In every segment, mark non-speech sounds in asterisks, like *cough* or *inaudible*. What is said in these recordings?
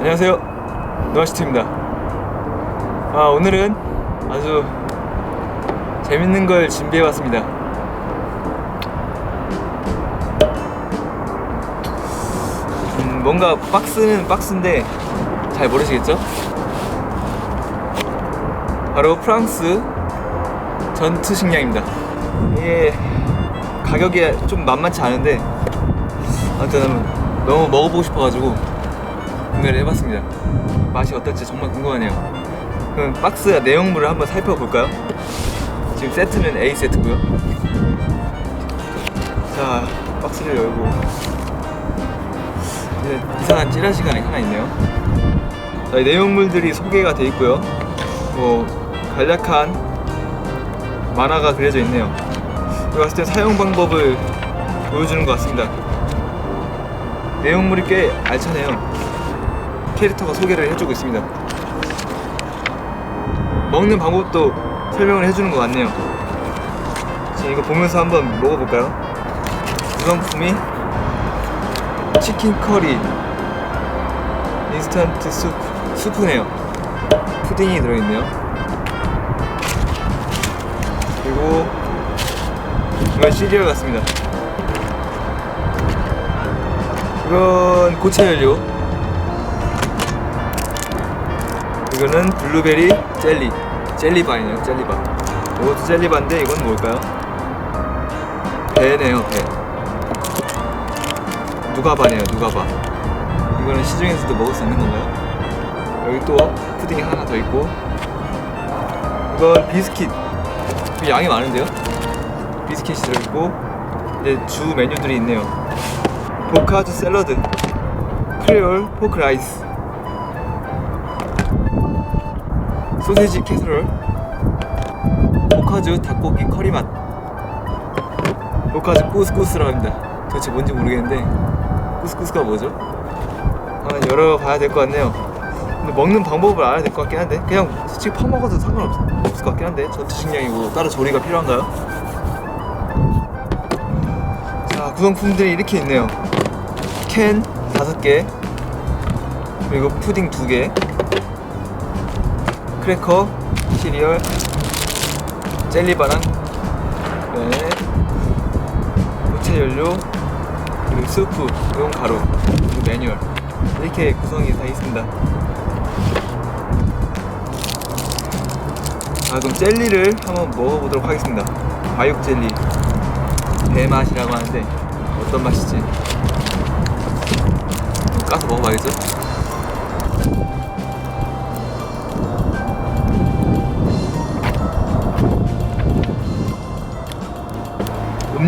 안녕하세요. 노아시트입니다. 아 오늘은 아주 재밌는 걸 준비해봤습니다. 음, 뭔가 박스는 박스인데 잘 모르시겠죠? 바로 프랑스 전투 식량입니다. 이게 가격이 좀 만만치 않은데 아무튼 너무 먹어보고 싶어가지고 구매를 해봤습니다. 맛이 어떨지 정말 궁금하네요. 그럼 박스 내용물을 한번 살펴볼까요? 지금 세트는 A 세트고요. 자, 박스를 열고 이제 이상한 찌라시가 하나 있네요. 자, 이 내용물들이 소개가 돼 있고요. 뭐 간략한 만화가 그려져 있네요. 여기 봤을 때 사용 방법을 보여주는 것 같습니다. 내용물이 꽤 알차네요. 캐릭터가 소개를 해주고 있습니다. 먹는 방법도 설명을 해주는 것 같네요. 지금 이거 보면서 한번 먹어볼까요? 구성품이 치킨 커리 인스턴트 수프, 수프네요. 푸딩이 들어있네요. 그리고 이건 시리얼 같습니다. 이건 고체 연료. 이거는 블루베리 젤리. 젤리바이네요, 젤리바. 이것도 젤리바인데 이건 뭘까요? 배네요, 배. 누가 바네요, 누가 바. 이거는 시중에서도 먹을 수 있는 건가요? 여기 또 푸딩이 하나 더 있고. 이건 비스킷. 양이 많은데요? 비스킷이 들어있고, 이제 주 메뉴들이 있네요. 보카즈 샐러드 크레올 포크 라이스 소세지 캐서롤 보카즈 닭고기 커리 맛. 보카즈 꾸스꾸스라고 합니다. 도대체 뭔지 모르겠는데 꾸스꾸스가 뭐죠? 한번 열어봐야 될 것 같네요. 근데 먹는 방법을 알아야 될 것 같긴 한데 그냥 솔직히 퍼먹어도 상관없을 것 같긴 한데 전투식량이고 따로 조리가 필요한가요? 자 구성품들이 이렇게 있네요. 캔 다섯 개 그리고 푸딩 두개 크래커 시리얼 젤리바랑 네. 고체 연료 그리고 스프 용 가루 그리고 매뉴얼. 이렇게 구성이 다 있습니다. 아 그럼 젤리를 한번 먹어보도록 하겠습니다. 과육 젤리. 배 맛이라고 하는데 어떤 맛이지. 까서 먹어봐야겠죠?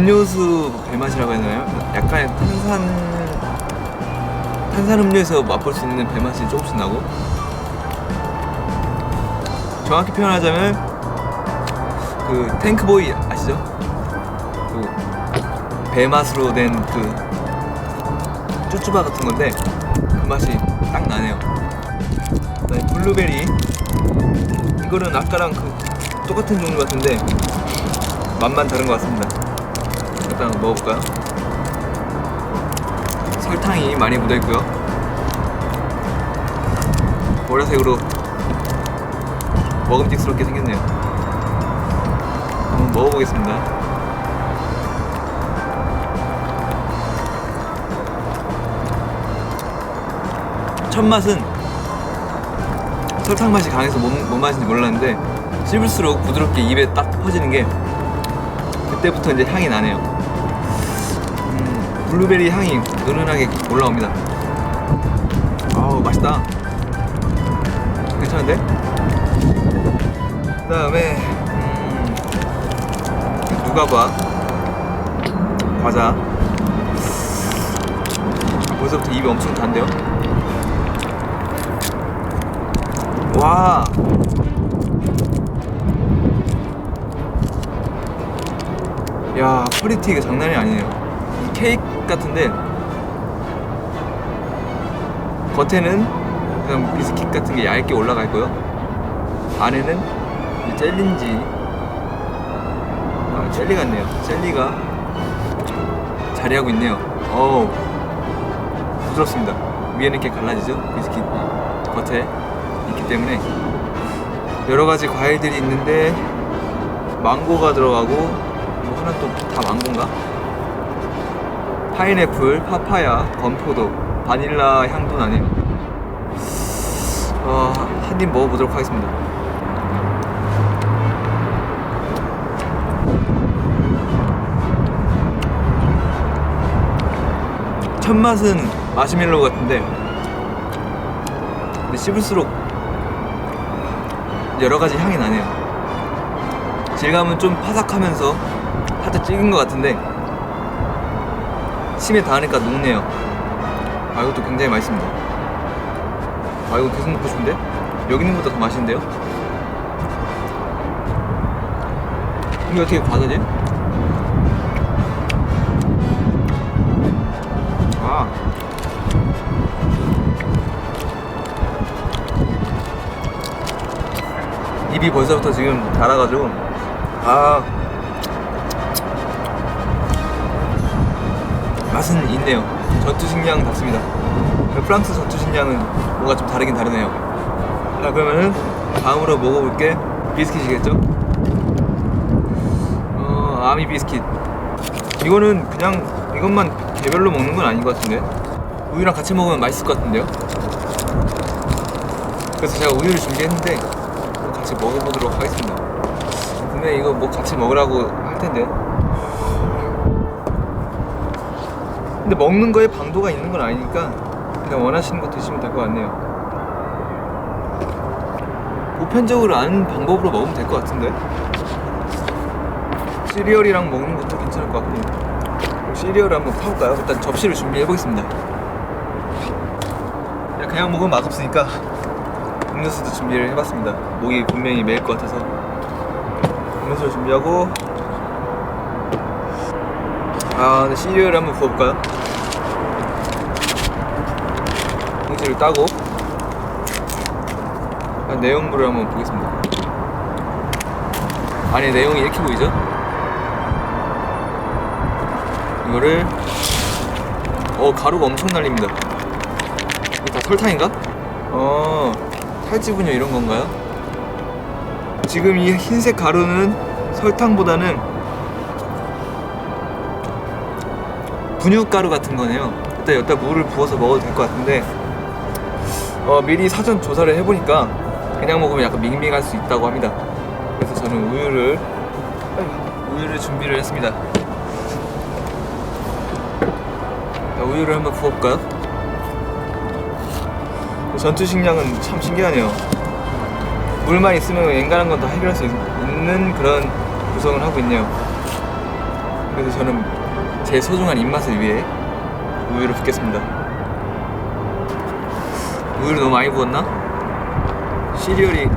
음료수 배맛이라고 해야 되나요? 약간의 탄산 탄산 음료에서 맛볼 수 있는 배맛이 조금씩 나고 정확히 표현하자면 그 탱크보이 아시죠? 그 배맛으로 된 그 쭈쭈바 같은 건데 그 맛이 딱 나네요. 그다음에 블루베리 이거는 아까랑 그 똑같은 종류 같은데 맛만 다른 것 같습니다. 일단 먹어볼까요? 설탕이 많이 묻어 있고요. 보라색으로 먹음직스럽게 생겼네요. 한번 먹어보겠습니다. 첫 맛은 설탕 맛이 강해서 뭔, 뭔 맛인지 몰랐는데 씹을수록 부드럽게 입에 딱 퍼지는 게 그때부터 이제 향이 나네요. 음, 블루베리 향이 은은하게 올라옵니다. 아우 맛있다. 괜찮은데? 그다음에 음, 누가 봐 과자. 벌써부터 입이 엄청 단데요? 와. 야, 퀄리티 이게 장난이 아니네요. 이 케이크 같은데 겉에는 그냥 비스킷 같은 게 얇게 올라가 있고요. 안에는 이 젤리인지 아, 젤리 같네요. 젤리가 자리하고 있네요. 어우, 부드럽습니다. 위에는 이렇게 갈라지죠 비스킷 겉에 있기 때문에 여러 가지 과일들이 있는데 망고가 들어가고 뭐 하나 또 다 망고인가? 파인애플, 파파야, 건포도, 바닐라 향도 나네요. 어, 한 입 먹어보도록 하겠습니다. 첫 맛은 마시멜로우 같은데 근데 씹을수록 여러 가지 향이 나네요. 질감은 좀 파삭하면서 살짝 찌긴 것 같은데 침에 닿으니까 녹네요. 아 이것도 굉장히 맛있습니다. 아 이거 계속 먹고 싶은데? 여기 있는 것보다 더 맛있는데요? 이게 어떻게 과자지? 아 입이 벌써부터 지금 달아가지고 아 맛은 있네요 전투 식량 같습니다 프랑스 전투 식량은 뭔가 좀 다르긴 다르네요 자 그러면은 다음으로 먹어볼 게 비스킷이겠죠? 어 아미 비스킷 이거는 그냥 이것만 개별로 먹는 건 아닌 것 같은데 우유랑 같이 먹으면 맛있을 것 같은데요? 그래서 제가 우유를 준비했는데 같이 먹어보도록 하겠습니다. 근데 이거 뭐 같이 먹으라고 할 텐데. 근데 먹는 거에 방도가 있는 건 아니니까 그냥 원하시는 거 드시면 될 것 같네요. 보편적으로 아는 방법으로 먹으면 될 것 같은데. 시리얼이랑 먹는 것도 괜찮을 것 같고. 그럼 시리얼을 한번 파볼까요? 일단 접시를 준비해 보겠습니다. 그냥 먹으면 맛없으니까 음료수도 준비를 해봤습니다. 목이 분명히 메일 것 같아서 음료수를 준비하고 아 근데 시리얼을 한번 부어볼까요? 봉지를 따고 아, 내용물을 한번 보겠습니다. 안에 내용이 이렇게 보이죠? 이거를 어 가루가 엄청 날립니다. 이거 다 설탕인가? 어 탈지 분유 이런 건가요? 지금 이 흰색 가루는 설탕보다는 분유 가루 같은 거네요. 일단 여기다 물을 부어서 먹어도 될 것 같은데 어, 미리 사전 조사를 해보니까 그냥 먹으면 약간 밍밍할 수 있다고 합니다. 그래서 저는 우유를 우유를 준비를 했습니다. 자, 우유를 한번 부어볼까요? 전투 식량은 참 신기하네요. 물만 있으면 웬간한 건 다 해결할 수 있- 있는 그런 구성을 하고 있네요. 그래서 저는 제 소중한 입맛을 위해 우유를 붓겠습니다. 우유를 너무 많이 부었나? 시리얼이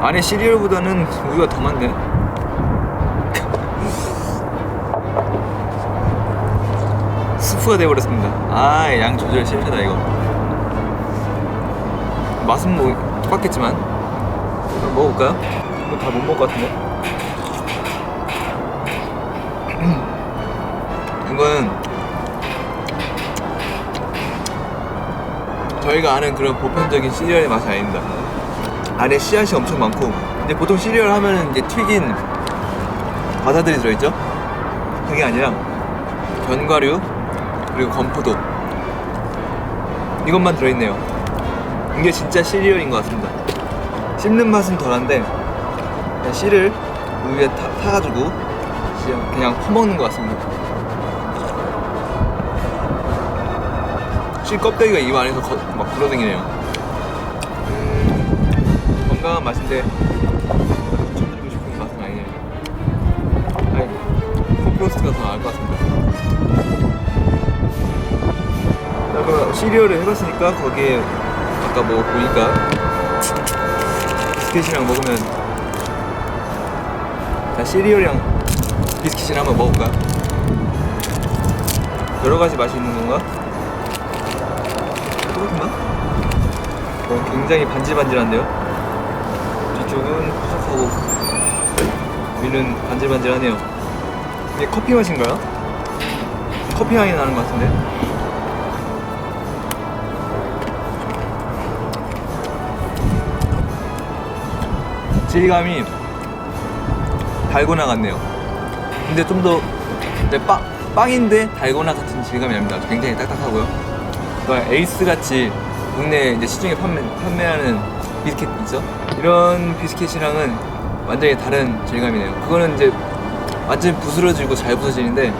안에 시리얼보다는 우유가 더 많네. *laughs* 스프가 돼버렸습니다. 아, 양 조절 실패다 이거. 맛은 뭐 똑같겠지만 한번 먹어볼까요? 이거 다 못 먹을 것 같은데 *clears throat* 이건 저희가 아는 그런 보편적인 시리얼의 맛이 아닙니다 안에 씨앗이 엄청 많고 근데 보통 시리얼 하면은 이제 튀긴 과자들이 들어있죠? 그게 아니라 견과류 그리고 건포도 이것만 들어있네요 이게 진짜 시리얼인 것 같습니다. 씹는 맛은 덜한데 씨를 우유에 타, 타가지고 그냥 퍼먹는 것 같습니다. 씨 껍데기가 입 안에서 거- 막 굴러다니네요. 음, 건강한 맛인데 추천드리고 싶은 맛은 아니네요. 아니, 콤프로스트가 더 나을 것 같습니다. 자, 그럼 시리얼을 해봤으니까 거기에 아까 뭐 보니까 비스킷이랑 먹으면 자 시리얼이랑 비스킷을 한번 먹을까? 여러 가지 맛이 있는 건가? 어, 굉장히 반질반질한데요? 저쪽은 푸석하고 위는 반질반질하네요 이게 커피 맛인가요? 커피 향이 나는 것 같은데? 질감이 달고나 같네요 근데 좀더 네, 빵, 빵인데 달고나 같은 질감이 납니다 굉장히 딱딱하고요 그러니까 에이스같이 국내 이제 시중에 판매, 판매하는 비스켓 있죠? 이런 비스켓이랑은 완전히 다른 질감이네요. 그거는 이제 완전 부스러지고 잘 부서지는데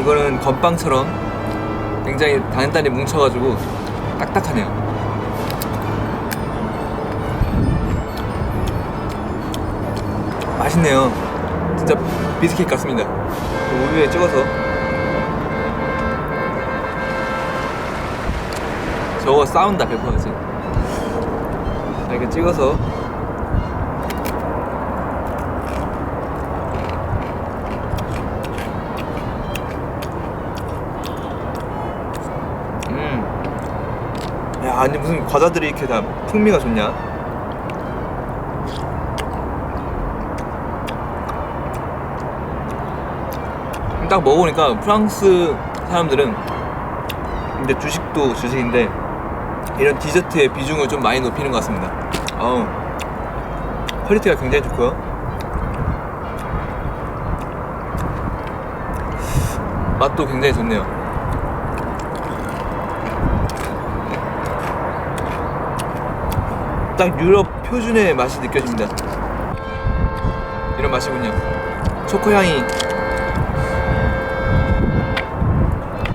이거는 건빵처럼 굉장히 단단히 뭉쳐가지고 딱딱하네요. 맛있네요. 진짜 비스킷 같습니다. 우유에 찍어서 저거 싸운다 100%지. 자, 이렇게 찍어서 음. 야, 아니 무슨 과자들이 이렇게 다 풍미가 좋냐? 딱 먹어보니까 프랑스 사람들은 근데 주식도 주식인데 이런 디저트의 비중을 좀 많이 높이는 것 같습니다. 어우, 퀄리티가 굉장히 좋고요. 맛도 굉장히 좋네요. 딱 유럽 표준의 맛이 느껴집니다. 이런 맛이군요. 초코 향이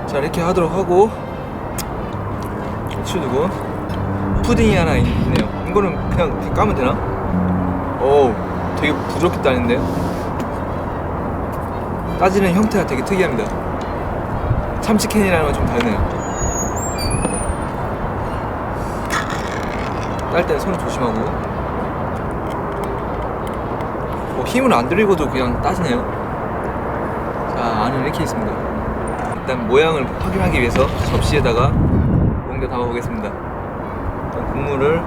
자 이렇게 하도록 하고 치우고 푸딩이 하나 있네요. 이거는 그냥 까면 되나? 오 되게 부드럽게 따는데 따지는 형태가 되게 특이합니다. 참치캔이라는 건 좀 다르네요. 딸 때는 손을 조심하고. 뭐 힘을 안 들이고도 그냥 따지네요. 자 안은 이렇게 있습니다. 일단 모양을 확인하기 위해서 접시에다가 옮겨 담아 보겠습니다. 일단 국물을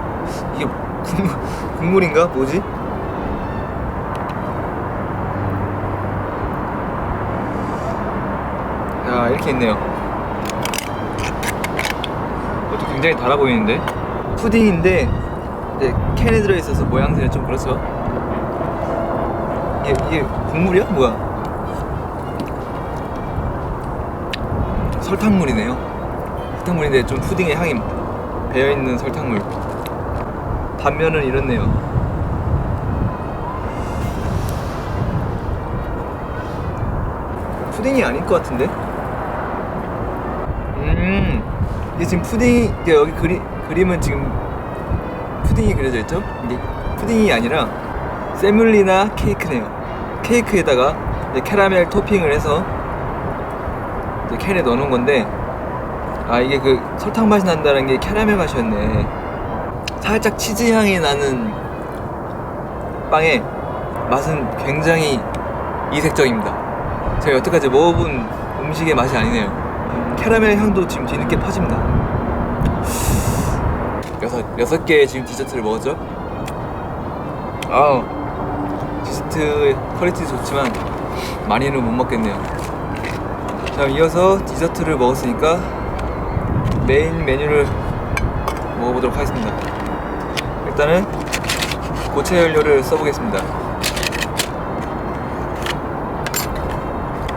이게 국물, 국물인가 뭐지? 야 이렇게 있네요. 이것도 굉장히 달아 보이는데 푸딩인데 이제 캔에 들어 있어서 모양새는 좀 그렇죠. 이게, 이게 국물이야 뭐야? 설탕물이네요. 설탕물인데 좀 푸딩의 향이 배어 있는 설탕물. 단면은 이렇네요. 푸딩이 아닐 것 같은데? 음, 이게 지금 푸딩, 이게 여기 그리, 그림은 지금 푸딩이 그려져 있죠? 이게 푸딩이 아니라 세물리나 케이크네요. 케이크에다가 캐러멜 토핑을 해서 캔에 넣어놓은 건데 아 이게 그 설탕 맛이 난다는 게 캐러멜 맛이었네. 살짝 치즈 향이 나는 빵의 맛은 굉장히 이색적입니다. 제가 여태까지 먹어본 음식의 맛이 아니네요. 캐러멜 향도 지금 뒤늦게 퍼집니다. 여섯, 여섯 개의 지금 디저트를 먹었죠? 아우 디저트 퀄리티 좋지만 많이는 못 먹겠네요. 자 이어서 디저트를 먹었으니까 메인 메뉴를 먹어보도록 하겠습니다. 일단은 고체 연료를 써보겠습니다.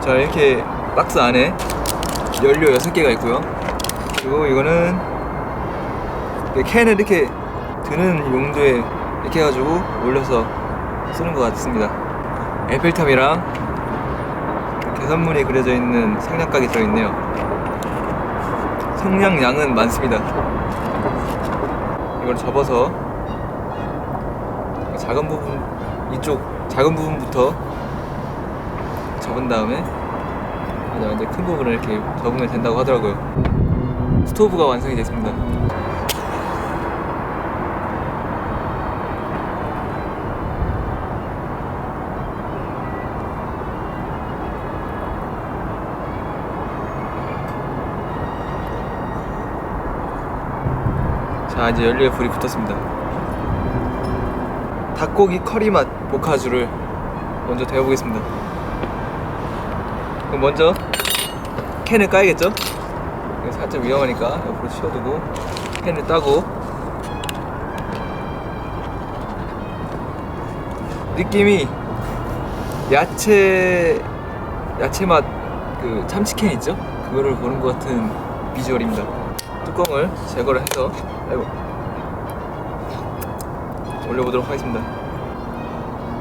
자 이렇게 박스 안에 연료 6개가 있고요. 그리고 이거는 이 캔을 이렇게 드는 용도에 이렇게 해가지고 올려서 쓰는 것 같습니다. 에펠탑이랑 계산문이 그려져 있는 성냥각이 들어있네요. 성냥양은 많습니다. 이걸 접어서 작은 부분 이쪽 작은 부분부터 접은 다음에 이제 큰 부분을 이렇게 접으면 된다고 하더라고요. 스토브가 완성이 됐습니다. 자 이제 연료에 불이 붙었습니다 닭고기 커리 맛 모카주를 먼저 데워보겠습니다 그럼 먼저 캔을 까야겠죠? 살짝 위험하니까 옆으로 치워두고 캔을 따고 느낌이 야채 야채 맛 그 참치캔 있죠? 그거를 보는 것 같은 비주얼입니다. 뚜껑을 제거를 해서 아이고 올려보도록 하겠습니다.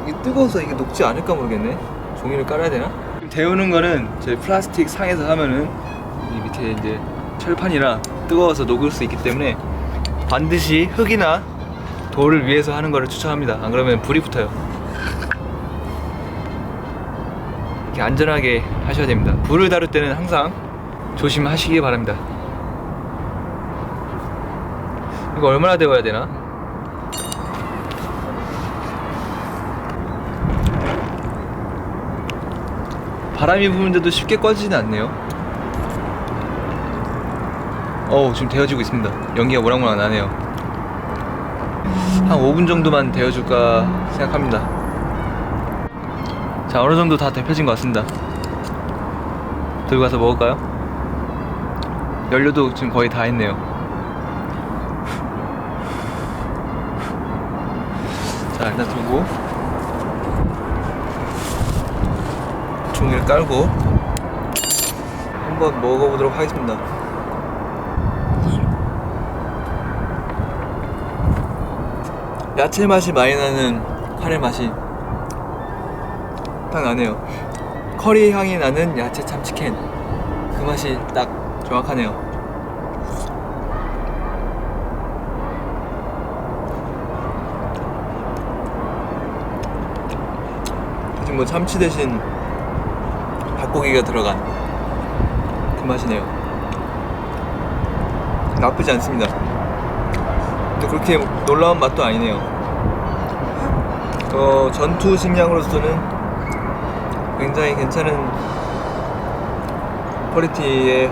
이게 뜨거워서 이게 녹지 않을까 모르겠네. 종이를 깔아야 되나? 데우는 거는 저희 플라스틱 상에서 하면은 이 밑에 이제 철판이라 뜨거워서 녹을 수 있기 때문에 반드시 흙이나 돌을 위해서 하는 거를 추천합니다. 안 그러면 불이 붙어요. 이렇게 안전하게 하셔야 됩니다. 불을 다룰 때는 항상 조심하시기 바랍니다. 이거 얼마나 데워야 되나? 바람이 부는데도 쉽게 꺼지지는 않네요. 어우, 지금 데워지고 있습니다. 연기가 모락모락 나네요. 한 5분 정도만 데워줄까 생각합니다. 자, 어느 정도 다 데펴진 것 같습니다. 들고 가서 먹을까요? 연료도 지금 거의 다 했네요. 일단 두고 종이를 깔고 한번 먹어보도록 하겠습니다. 야채 맛이 많이 나는 카레 맛이 딱 나네요. 커리 향이 나는 야채 참치캔 그 맛이 딱 정확하네요. 지금 뭐 참치 대신 닭고기가 들어간 그 맛이네요. 나쁘지 않습니다. 근데 그렇게 놀라운 맛도 아니네요. 어, 전투 식량으로서는 굉장히 괜찮은 퀄리티의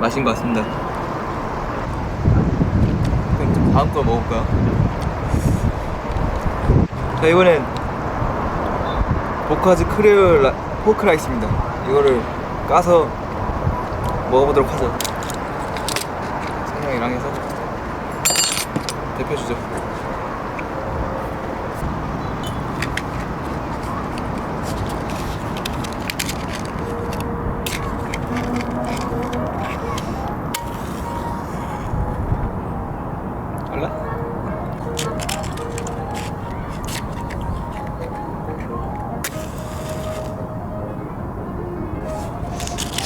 맛인 것 같습니다. 그럼 좀 다음 걸 먹을까요? 자, 이번엔 보카즈 크레올 라, 포크 라이스입니다. 이거를 까서 먹어보도록 하죠. 성냥이랑 해서 데펴주죠.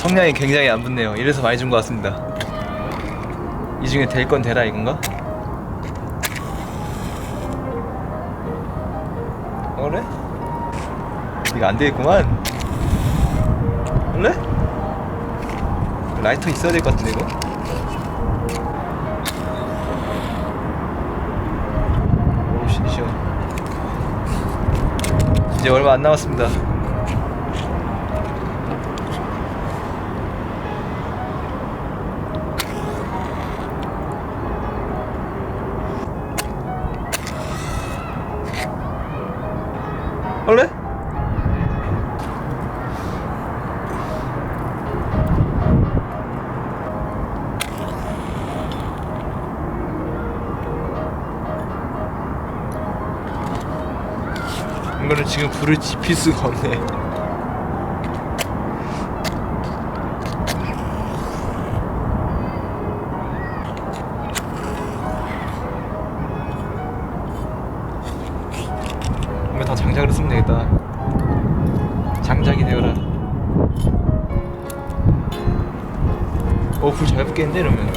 성량이 굉장히 안 붙네요. 이래서 많이 준 것 같습니다. 이 중에 될 건 되라 이건가? 어, 그래? 이거 안 되겠구만. 그래? 라이터 있어야 될 것 같은데 이거? 오씨 시원. 이제 얼마 안 남았습니다. 불을 지필 수가 없네. 이거 다 장작으로 쓰면 되겠다. 장작이 되어라. 어, 불잘 붙겠는데, 이러면.